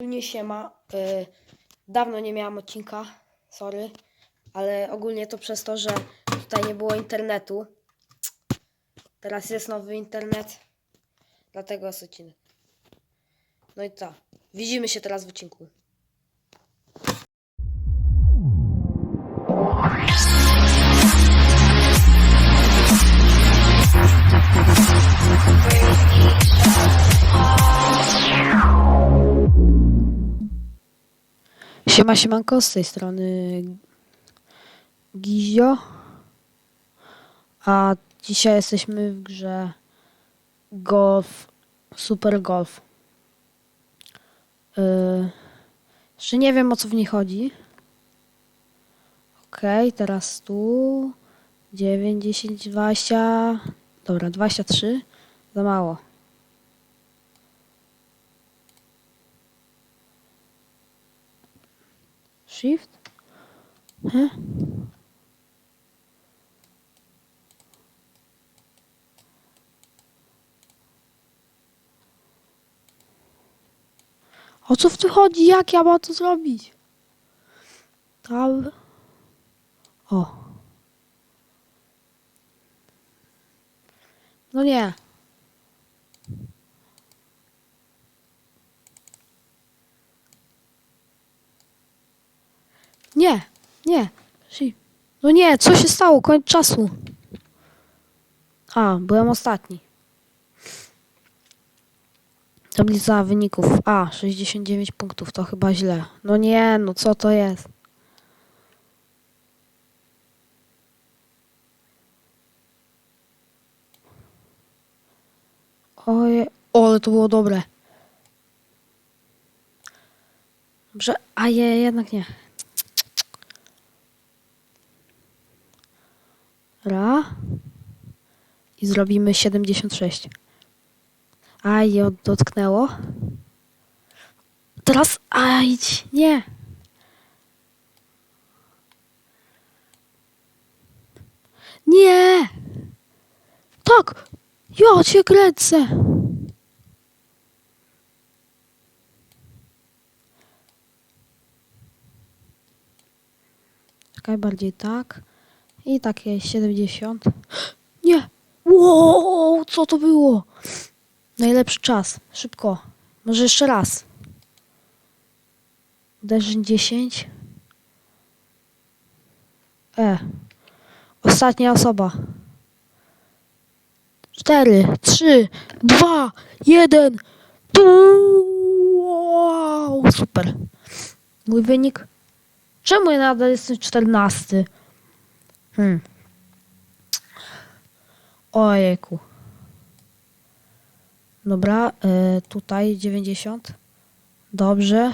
Ogólnie siema. Y, dawno nie miałam odcinka, sorry, ale ogólnie to przez to, że tutaj nie było internetu. Teraz jest nowy internet, dlatego jest odcinek. No i co? Widzimy się teraz w odcinku. Siema, siemanko, z tej strony Gizio. A dzisiaj jesteśmy w grze Golf, Super Golf. Yy, jeszcze nie wiem o co w niej chodzi. Okej, teraz tu 9, 10, 20. Dobra, 23. Za mało. Shift? He? O co w tu chodzi? Jak ja mam to zrobić? Tab. O. No nie. Nie, nie. No nie, co się stało? Koniec czasu. A, byłem ostatni. Tablica wyników. A, 69 punktów, to chyba źle. No nie, no co to jest? Oje, o, ale to było dobre. Dobrze, a je, jednak nie. Ra. I zrobimy 76. Aj, je dotknęło. Teraz, aj, nie. Nie. Tak. Ja cię kręcę. Czekaj, bardziej tak. I takie 70. Nie! Wow, co to było? Najlepszy czas. Szybko. Może jeszcze raz. Uderzeń 10. E. Ostatnia osoba. 4, 3, 2, 1. Wow, super. Mój wynik. Czemu ja nadal jestem 14? Hmm. Ojejku. Dobra, y, tutaj 90. Dobrze.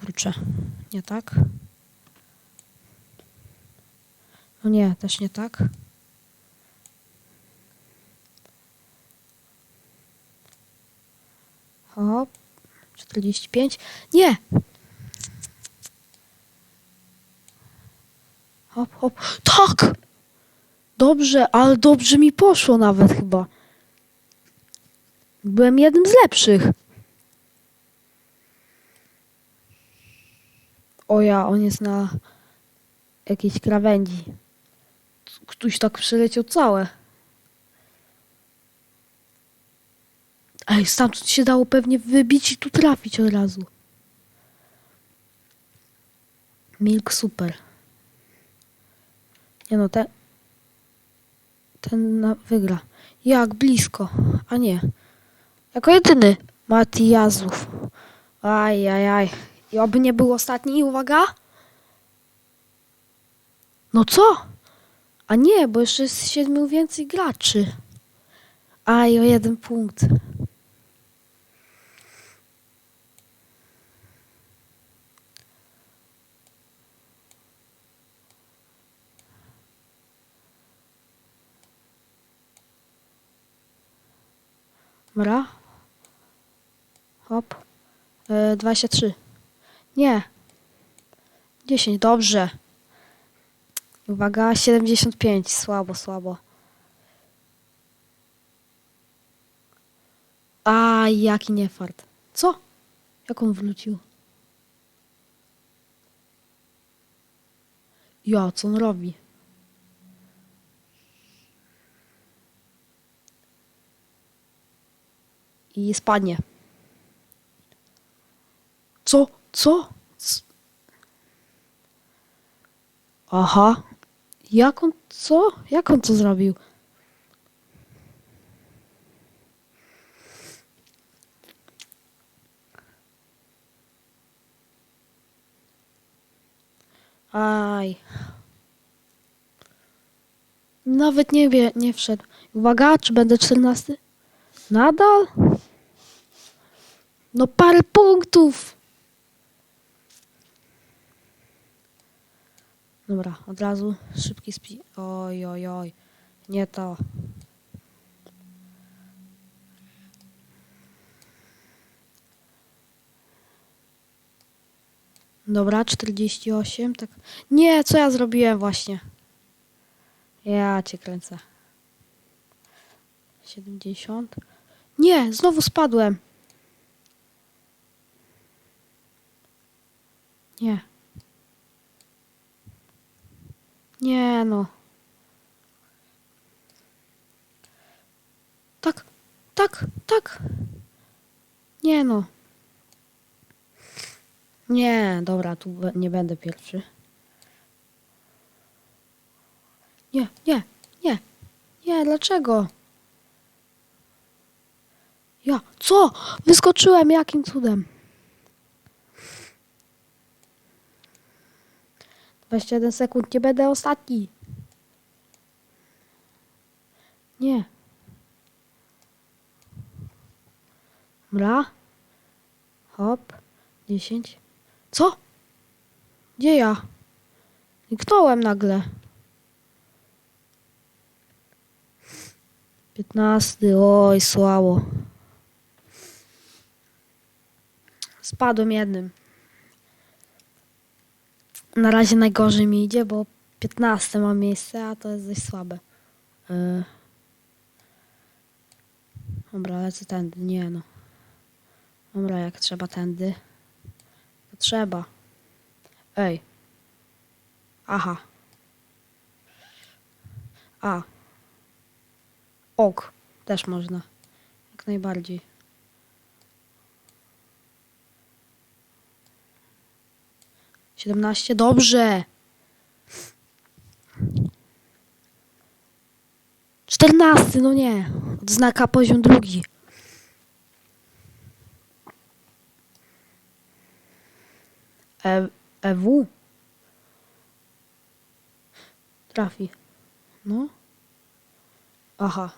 Kurczę, nie tak. No nie, też nie tak. Hop. 45. Nie! Hop, hop. Tak! Dobrze, ale dobrze mi poszło nawet chyba. Byłem jednym z lepszych. O ja, on jest na jakiejś krawędzi. Ktoś tak przyleciał całe. Ej, stamtąd się dało pewnie wybić i tu trafić od razu. Milk super. Nie no, ten... Ten na, wygra. Jak blisko. A nie. Jako jedyny. Matijazów. Aj, aj, aj. I oby nie był ostatni. Uwaga. No co? A nie, bo jeszcze jest siedmiu więcej graczy. Aj, o jeden punkt. Dobra. Hop. E, 23. Nie. 10, dobrze. Uwaga, 75. Słabo, słabo. Aj, jaki niefart. Co? Jak on wrócił? Ja, co on robi? I spadnie. Co? Co? C- Aha. Jak on, co? Jak on to zrobił? Aj. Nawet nie wie, nie wszedł. Uwaga, czy będę czternasty? Nadal? No parę punktów. Dobra, od razu szybki spi... Oj, oj, oj. Nie to. Dobra, 48, tak. Nie, co ja zrobiłem właśnie? Ja cię kręcę. 70. Nie, znowu spadłem. Nie. Nie no. Tak, tak, tak. Nie no. Nie, dobra, tu nie będę pierwszy. Nie, nie, nie. Nie, dlaczego? Ja, co? Wyskoczyłem, jakim cudem? 21 sekund, nie będę ostatni. Nie. Dobra. Hop. 10. Co? Gdzie ja? Zniknąłem nagle. 15. Oj, słabo. Spadłem jednym. Na razie najgorzej mi idzie, bo 15 mam miejsce, a to jest dość słabe. Yy. Dobra, lecę tędy. Nie no. Dobra, jak trzeba tędy. To trzeba. Ej. Aha. A. Ok. Też można. Jak najbardziej. Siedemnaście. Dobrze. Czternasty, no nie. Odznaka poziom drugi. E, EW? Trafi. No. Aha.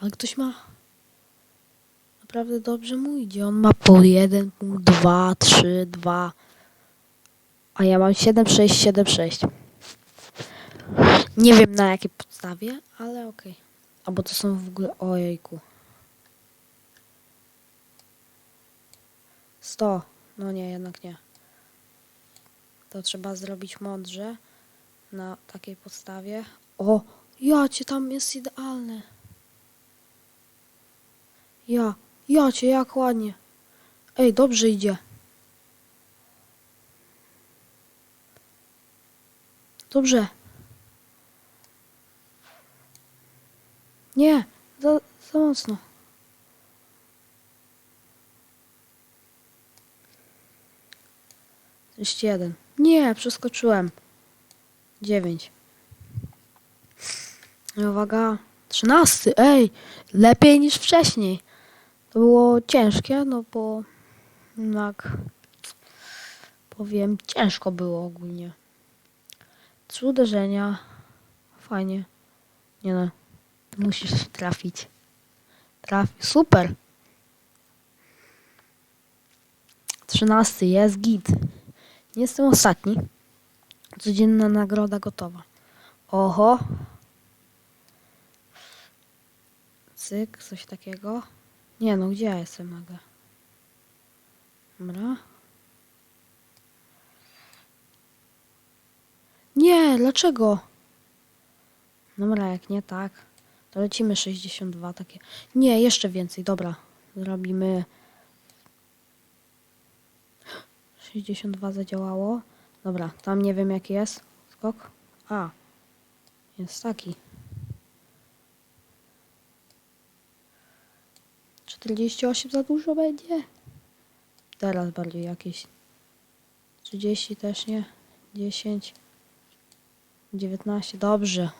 Ale ktoś ma. Naprawdę dobrze mu idzie. On ma po jeden punkt, dwa, trzy, dwa. A ja mam 7, 6, 7, 6. Nie wiem na jakiej podstawie, ale okej. Albo to są w ogóle. Ojejku. 100. No nie, jednak nie. To trzeba zrobić mądrze. Na takiej podstawie. O! Ja cię tam jest idealne. Ja. Ja cię, jak ładnie. Ej, dobrze idzie. Dobrze. Nie, za, za mocno. Jeszcze jeden. Nie, przeskoczyłem. Dziewięć. I uwaga. Trzynasty. Ej, lepiej niż wcześniej. Było ciężkie, no bo jednak powiem, ciężko było ogólnie. Trzy uderzenia. Fajnie. Nie no. Musisz trafić. Trafi. Super. Trzynasty jest git. Nie jestem ostatni. Codzienna nagroda gotowa. Oho. Cyk, coś takiego. Nie no, gdzie ja jestem nagle? Dobra. Nie, dlaczego? Dobra, jak nie tak, To lecimy 62 takie. Nie, jeszcze więcej, dobra. Zrobimy 62 zadziałało. Dobra, tam nie wiem jaki jest skok. A, jest taki. 48 za dużo będzie? Teraz bardziej jakieś. 30 też nie. 10. 19, dobrze.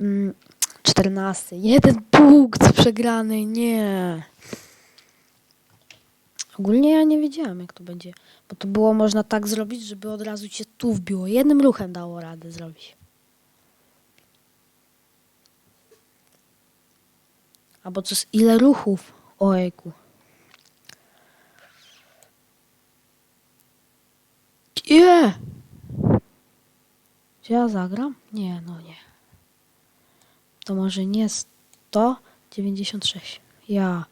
Mm, 14. Jeden punkt przegrany, nie. Ogólnie ja nie wiedziałam, jak to będzie. Bo to było można tak zrobić, żeby od razu cię tu wbiło. Jednym ruchem dało radę zrobić. Albo co z ile ruchów? Ojku. Nie! Czy ja zagram? Nie, no nie. To może nie 196. Ja.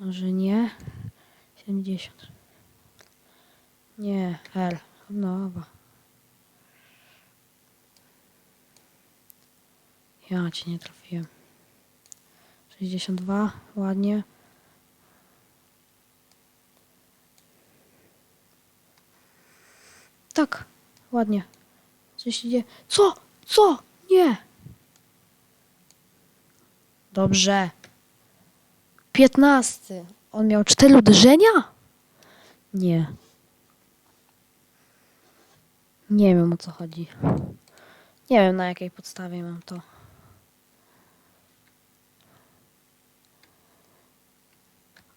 Może nie. 70. Nie, L. Nowa. Ja cię nie trafiłem. 62, ładnie. Tak, ładnie. Coś się dzieje. Co? Co? Nie. Dobrze. 15. On miał cztery uderzenia? Nie. Nie wiem o co chodzi. Nie wiem na jakiej podstawie mam to.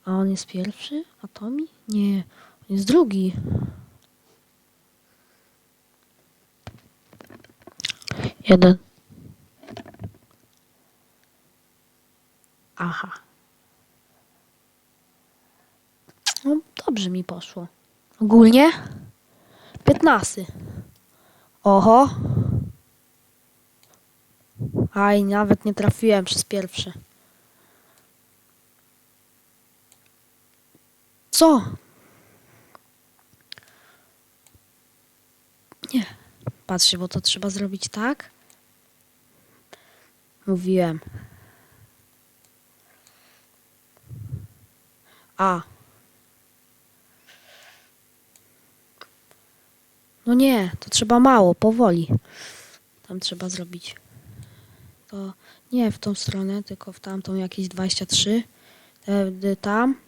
A on jest pierwszy? A Tomi? Nie. On jest drugi. Jeden. Aha. No, dobrze mi poszło. Ogólnie 15. Oho. Aj, nawet nie trafiłem przez pierwsze. Co? Nie. Patrzcie, bo to trzeba zrobić tak. Mówiłem. A. No nie, to trzeba mało, powoli. Tam trzeba zrobić. To nie w tą stronę, tylko w tamtą jakieś 23. Wtedy tam.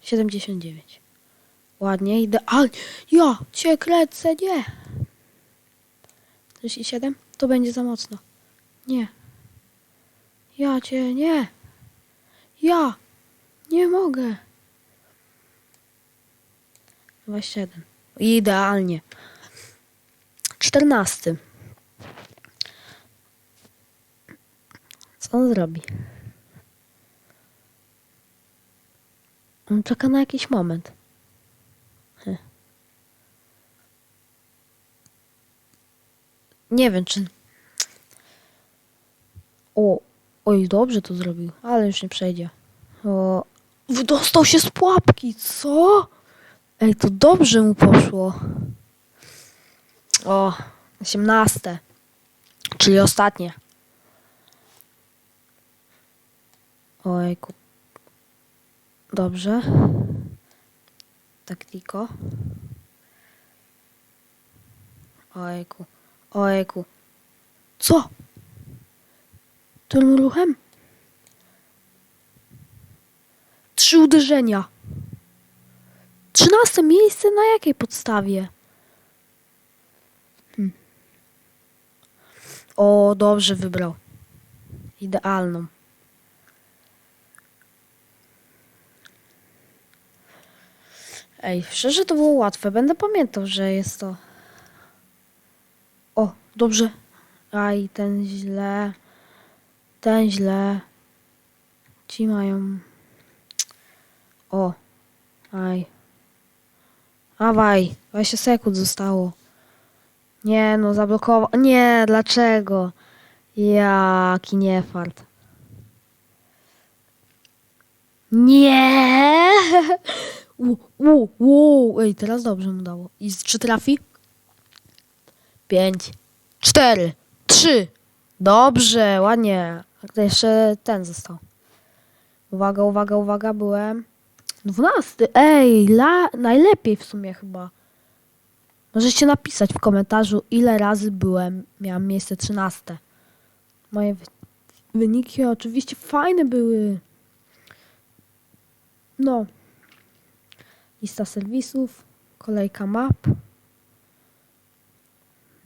79. Ładnie, idealnie. Ja cię kręcę, nie. 47? To będzie za mocno. Nie. Ja cię nie. Ja nie mogę. 27. Idealnie. 14. Co on zrobi? On czeka na jakiś moment. Nie wiem, czy. O, oj, dobrze to zrobił, ale już nie przejdzie. O, wydostał się z pułapki, co? Ej, to dobrze mu poszło. O, 18. Czyli ostatnie. Ojku. Dobrze. Taktiko. Ojku. Ojku. Co? Tym ruchem? Trzy uderzenia. Trzynaste miejsce na jakiej podstawie? Hm. O, dobrze wybrał. Idealną. Ej, szczerze to było łatwe. Będę pamiętał, że jest to. O, dobrze. Aj, ten źle. Ten źle. Ci mają. O. Aj. Awaj. 20 sekund zostało. Nie, no zablokował. Nie, dlaczego? Jaki niefart. Nie! U, u, u. Ej, teraz dobrze mu dało. I czy trafi? Pięć, cztery, trzy, Dobrze, ładnie. A jeszcze ten został. Uwaga, uwaga, uwaga, byłem. 12. Ej, la, najlepiej w sumie chyba. Możecie napisać w komentarzu, ile razy byłem. Miałam miejsce 13. Moje wy- wyniki oczywiście fajne były. No. Lista serwisów, kolejka map.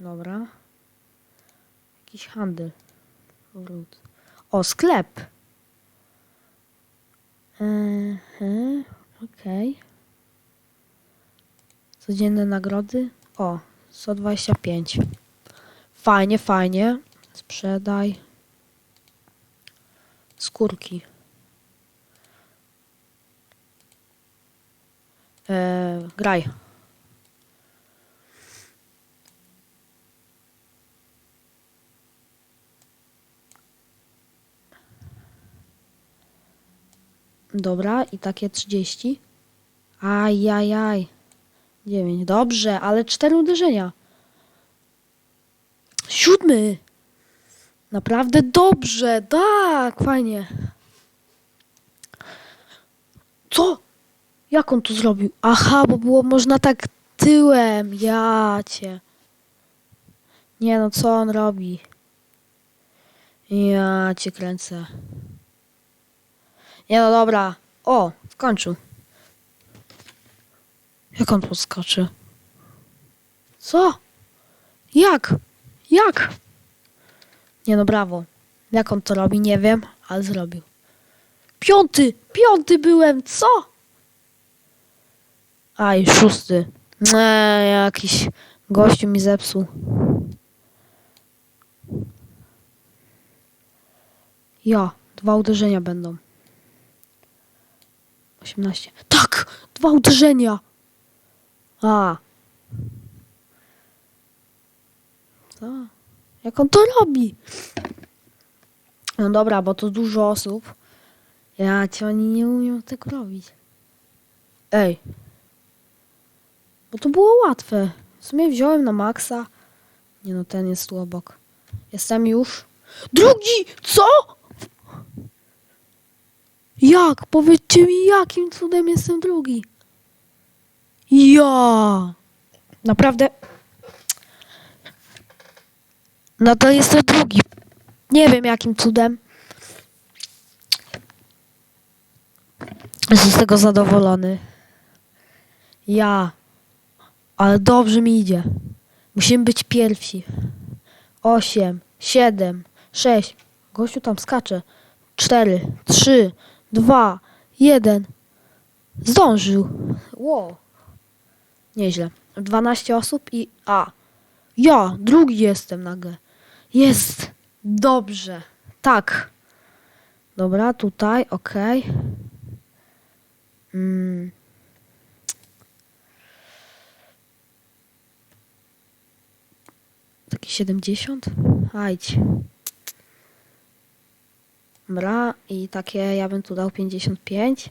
Dobra. Jakiś handel. Powrót. O, sklep. Ehe, okej. Codzienne nagrody. O, 125. Fajnie, fajnie. Sprzedaj. Skórki. Eee, graj. Dobra, i takie 30. Ajajaj. 9. Dobrze, ale 4 uderzenia. Siódmy. Naprawdę dobrze. Tak, fajnie. Co? Jak on to zrobił? Aha, bo było można tak tyłem. Ja cię. Nie no, co on robi? Ja cię kręcę. Nie no, dobra. O, skończył. Jak on podskoczy? Co? Jak? Jak? Nie no, brawo. Jak on to robi, nie wiem, ale zrobił. Piąty! Piąty byłem! Co? A, i szósty. Eee, jakiś gościu mi zepsuł. Ja, dwa uderzenia będą. 18. Tak! Dwa uderzenia! A. Co? Jak on to robi? No dobra, bo to dużo osób. Ja ci oni nie umieją tego robić. Ej. Bo to było łatwe. W sumie wziąłem na maksa. Nie no, ten jest tu obok. Jestem już. Drugi! Co? Jak? Powiedzcie mi, jakim cudem jestem drugi? Ja! Naprawdę. No to jestem drugi. Nie wiem, jakim cudem. Jestem z tego zadowolony. Ja. Ale dobrze mi idzie. Musimy być pierwsi. Osiem, siedem, sześć. Gościu tam skacze. Cztery, trzy, dwa, jeden. Zdążył. Wow. Nieźle. 12 osób i a. Ja, drugi jestem nagle. Jest. Dobrze. Tak. Dobra, tutaj, okej. Mm. Taki 70? Ajdź. Dobra, i takie ja bym tu dał 55.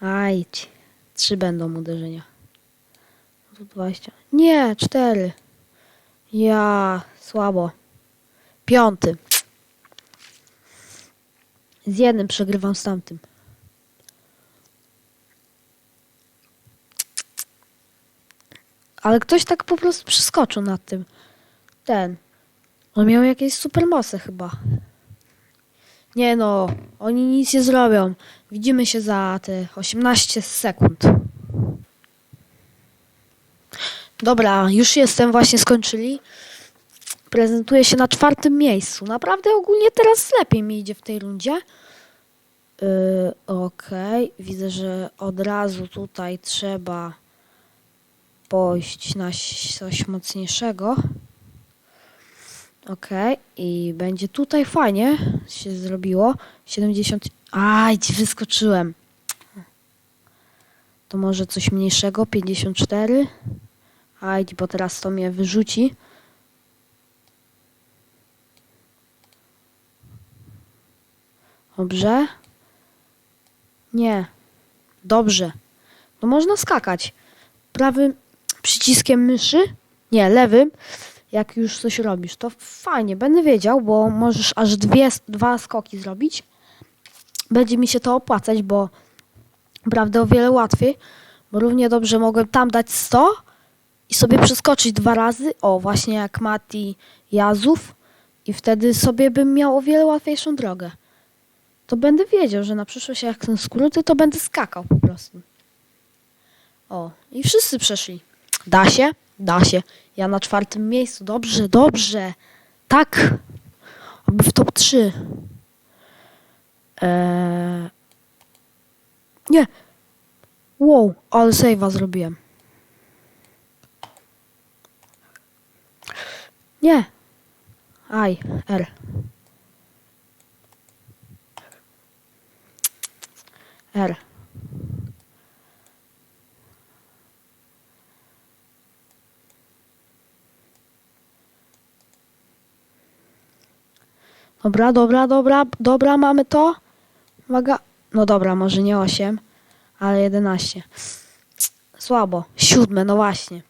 Ajdź. Trzy będą uderzenia. Tu 20. Nie, cztery. Ja, słabo. Piąty. Z jednym przegrywam z tamtym. Ale ktoś tak po prostu przeskoczył nad tym. Ten. On miał jakieś supermoce chyba. Nie no, oni nic nie zrobią. Widzimy się za te 18 sekund. Dobra, już jestem, właśnie skończyli. Prezentuję się na czwartym miejscu. Naprawdę ogólnie teraz lepiej mi idzie w tej rundzie. Yy, Okej, widzę, że od razu tutaj trzeba pójść na coś mocniejszego. Okej, i będzie tutaj fajnie się zrobiło. 70. Aj, wyskoczyłem. To może coś mniejszego, 54. Aj, bo teraz to mnie wyrzuci. Dobrze. Nie. Dobrze. No można skakać. Prawym przyciskiem myszy, nie, lewym, jak już coś robisz. To fajnie, będę wiedział, bo możesz aż dwie, dwa skoki zrobić. Będzie mi się to opłacać, bo naprawdę o wiele łatwiej. Bo równie dobrze mogłem tam dać 100 i sobie przeskoczyć dwa razy. O, właśnie jak Mati Jazów. I wtedy sobie bym miał o wiele łatwiejszą drogę. To będę wiedział, że na przyszłość jak są skróty, to będę skakał po prostu. O, i wszyscy przeszli. Da się? Da się. Ja na czwartym miejscu. Dobrze, dobrze. Tak. Aby w top 3. Eee... Nie. Wow, ale save'a zrobiłem. Nie. Aj, R. R. Dobra, dobra, dobra, dobra, mamy to. Uwaga. No dobra, może nie 8, ale 11. Słabo. Siódme, no właśnie.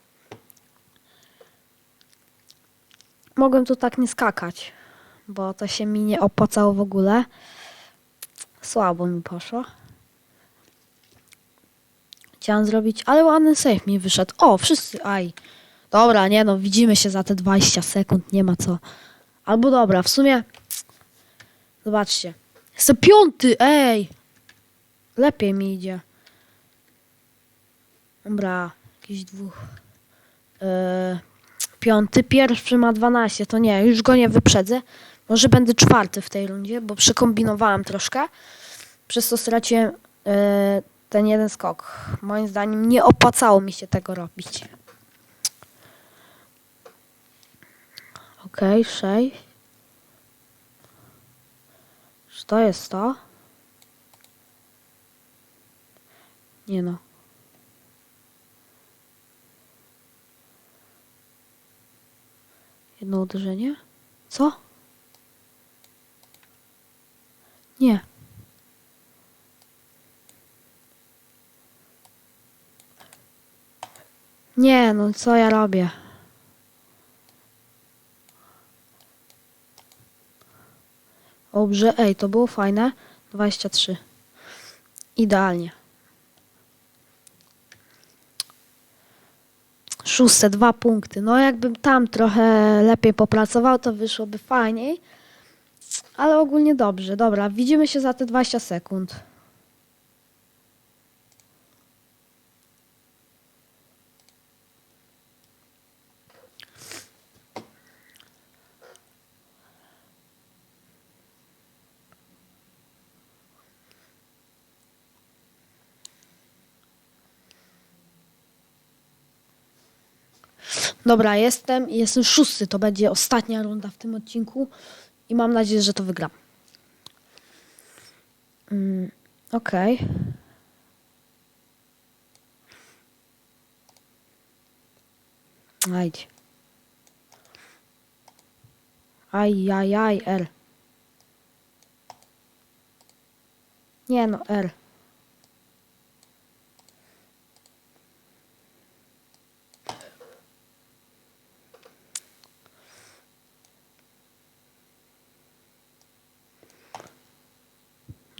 Mogłem tu tak nie skakać, bo to się mi nie opłacało w ogóle. Słabo mi poszło. Chciałam zrobić, ale ładny save mi wyszedł. O, wszyscy, aj. Dobra, nie no, widzimy się za te 20 sekund, nie ma co. Albo dobra, w sumie... Zobaczcie. Jestem piąty, ej! Lepiej mi idzie. Dobra, jakiś dwóch. Yy, piąty, pierwszy ma 12, to nie, już go nie wyprzedzę. Może będę czwarty w tej rundzie, bo przekombinowałem troszkę. Przez to straciłem yy, ten jeden skok. Moim zdaniem nie opłacało mi się tego robić. Okej, okay, 6. Czy to jest to? Nie no. Jedno uderzenie? Co? Nie. Nie, no co ja robię? Dobrze, ej, to było fajne. 23. Idealnie. Szóste, dwa punkty. No jakbym tam trochę lepiej popracował, to wyszłoby fajniej. Ale ogólnie dobrze. Dobra, widzimy się za te 20 sekund. Dobra, jestem. Jestem szósty. To będzie ostatnia runda w tym odcinku. I mam nadzieję, że to wygram. Mm, Okej. Ajdź. Aj, aj, aj, R. Nie no, R.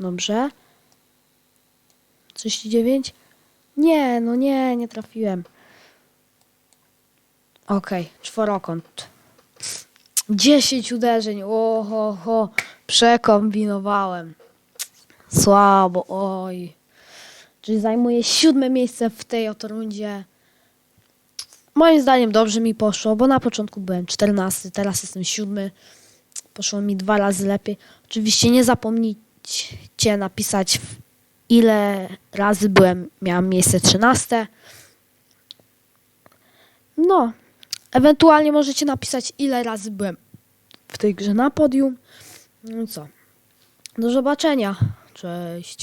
Dobrze. 39? Nie, no nie, nie trafiłem. Okej, czworokąt. 10 uderzeń. Oho, ho, przekombinowałem. Słabo, oj. Czyli zajmuję siódme miejsce w tej oto rundzie. Moim zdaniem dobrze mi poszło, bo na początku byłem 14, teraz jestem siódmy. Poszło mi dwa razy lepiej. Oczywiście nie zapomnijcie napisać ile razy byłem, miałam miejsce 13. No, ewentualnie możecie napisać ile razy byłem w tej grze na podium. No co? Do zobaczenia. Cześć.